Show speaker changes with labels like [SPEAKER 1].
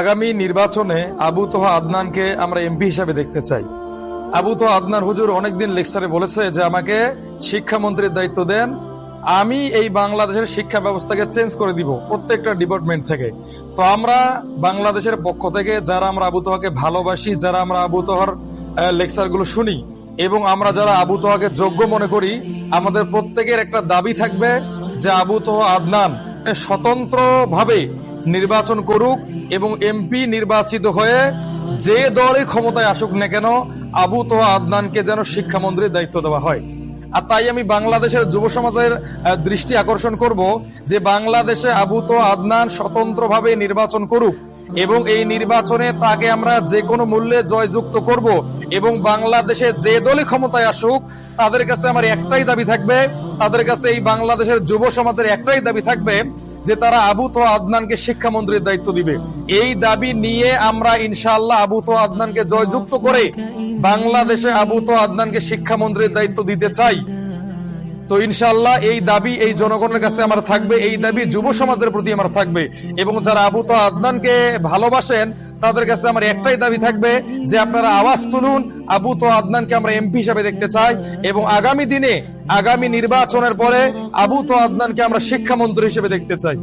[SPEAKER 1] আগামী নির্বাচনে আবু তোহা আদনানকে আমরা এমপি হিসাবে দেখতে চাই। আবু তোহা আদনান হুজুর অনেকদিন লেকচারে বলেছে যে আমাকে শিক্ষামন্ত্রীর দায়িত্ব দেন, আমি এই বাংলাদেশের শিক্ষা ব্যবস্থাকে চেঞ্জ করে দিব প্রত্যেকটা ডিপার্টমেন্ট থেকে। তো আমরা বাংলাদেশের পক্ষ থেকে যারা আমরা আবু তোহাকে ভালোবাসি, যারা আমরা আবু তোহার লেকচারগুলো শুনি, এবং আমরা যারা আবু তোহাকে যোগ্য মনে করি, আমাদের প্রত্যেকের একটা দাবি থাকবে যে আবু তোহা আদনান স্বতন্ত্র ভাবে নির্বাচন করুক এবং এমপি নির্বাচিত হয়ে যে দলই ক্ষমতায় আসুক না কেন, আবু তোহা আদনানকে যেন শিক্ষামন্ত্রীর দায়িত্ব দেওয়া হয়। আর তাই আমি বাংলাদেশের যুব সমাজের দৃষ্টি আকর্ষণ করব যে বাংলাদেশে আবু তো আদনান স্বতন্ত্রভাবে নির্বাচন করুক এবং এই নির্বাচনে তাকে আমরা যে কোনো মূল্যে জয়যুক্ত করব এবং বাংলাদেশে যে দলই ক্ষমতায় আসুক, তাদের কাছে আমার একটাই দাবি থাকবে, তাদের কাছে এই বাংলাদেশের যুব সমাজের একটাই দাবি থাকবে যে তারা আবু তো আদনানকে শিক্ষামন্ত্রীর দায়িত্ব দিবে। এই দাবি নিয়ে আমরা ইনশাআল্লাহ আবু তো আদনানকে জয়যুক্ত করে বাংলাদেশে আবু তো আদনানকে শিক্ষামন্ত্রীর দায়িত্ব দিতে চাই। তো ইনশাআল্লাহ এই দাবি এই জনগণের কাছে আমার থাকবে, এই দাবি যুব সমাজের প্রতি আমার থাকবে। এবং যারা আবু তো আদনানকে ভালোবাসেন তাদের কাছে আমার একটাই দাবি থাকবে যে আপনারা আওয়াজ তুলুন। আবু তো আদনানকে আমরা এমপি হিসাবে দেখতে চাই এবং আগামী দিনে, আগামী নির্বাচনের পরে আবু তো আদনানকে আমরা শিক্ষামন্ত্রী হিসেবে দেখতে চাই।